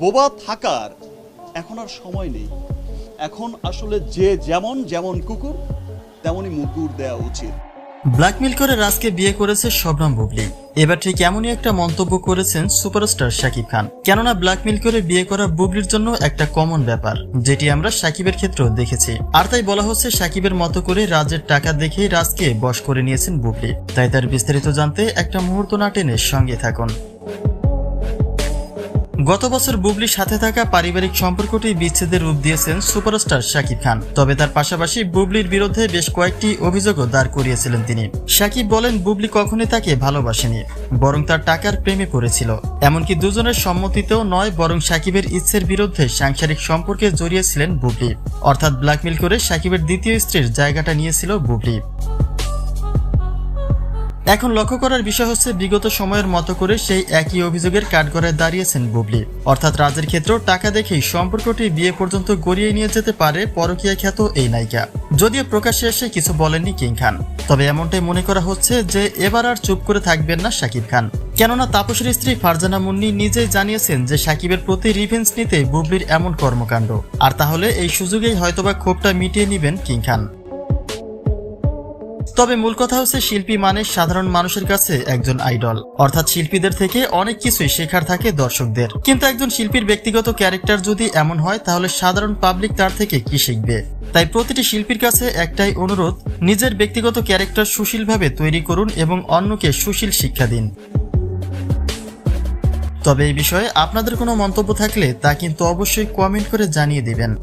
বোবা থাকার এখন আর সময় নেই। এখন আসলে যে যেমন যেমন কুকুর, তেমনই মুকুর দেওয়া উচিত। ব্ল্যাকমেল করে রাজকে বিয়ে করেছে শবনম বুবলি। এবার ঠিক এমনই একটা মন্তব্য করেছেন সুপারস্টার শাকিব খান। কেননা ব্ল্যাকমেল করে বিয়ে করা বুবলির জন্য একটা কমন ব্যাপার, যেটি আমরা সাকিবের ক্ষেত্রেও দেখেছি। আর তাই বলা হচ্ছে সাকিবের মতো করে রাজের টাকা দেখেই রাজকে বশ করে নিয়েছেন বুবলি। তাই তার বিস্তারিত জানতে একটা মুহূর্ত না টেনে সঙ্গে থাকুন। গত বছর বুবলির সাথে থাকা পারিবারিক সম্পর্কটি বিচ্ছেদের রূপ দিয়েছেন সুপারস্টার শাকিব খান। তবে তার পাশাপাশি বুবলির বিরুদ্ধে বেশ কয়েকটি অভিযোগও দাঁড় করিয়েছিলেন তিনি। শাকিব বলেন, বুবলি কখনোই তাকে ভালোবাসেনি, বরং তার টাকার প্রেমে পড়েছিল। এমনকি দুজনের সম্মতিতেও নয়, বরং সাকিবের ইচ্ছের বিরুদ্ধে সাংসারিক সম্পর্কে জড়িয়েছিলেন বুবলি। অর্থাৎ ব্ল্যাকমেল করে সাকিবের দ্বিতীয় স্ত্রীর জায়গাটা নিয়েছিল বুবলি। এখন লক্ষ্য করার বিষয় হচ্ছে, বিগত সময়ের মতো করে সেই একই অভিযোগের কাঠগড়ায় দাঁড়িয়েছেন বুবলি। অর্থাৎ রাজের ক্ষেত্রেও টাকা দেখেই সম্পর্কটি বিয়ে পর্যন্ত গড়িয়ে নিয়ে যেতে পারে পরকীয়া খ্যাত এই নায়িকা। যদিও প্রকাশ্যে এসে কিছু বলেননি কিং খান। তবে এমনটাই মনে করা হচ্ছে যে, এবার আর চুপ করে থাকবেন না শাকিব খান। কেননা তাপসের স্ত্রী ফারজানা মুন্নি নিজেই জানিয়েছেন যে সাকিবের প্রতি রিভেন্স নিতে বুবলির এমন কর্মকাণ্ড। আর তাহলে এই সুযোগেই হয়তোবা ক্ষোভটা মিটিয়ে নেবেন কিং খান। তবে মূল কথা হচ্ছে শিল্পী মানে সাধারণ মানুষের কাছে একজন আইডল। অর্থাৎ শিল্পীদের থেকে অনেক কিছুই শেখার থাকে দর্শকদের। কিন্তু একজন শিল্পীর ব্যক্তিগত ক্যারেক্টার যদি এমন হয়, তাহলে সাধারণ পাবলিক তার থেকে কি শিখবে? তাই প্রতিটি শিল্পীর কাছে একটাই অনুরোধ, নিজের ব্যক্তিগত ক্যারেক্টার সুশীলভাবে তৈরি করুন এবং অন্যকে সুশীল শিক্ষা দিন। তবে এই বিষয়ে আপনাদের কোনো মন্তব্য থাকলে তা কিন্তু অবশ্যই কমেন্ট করে জানিয়ে দিবেন।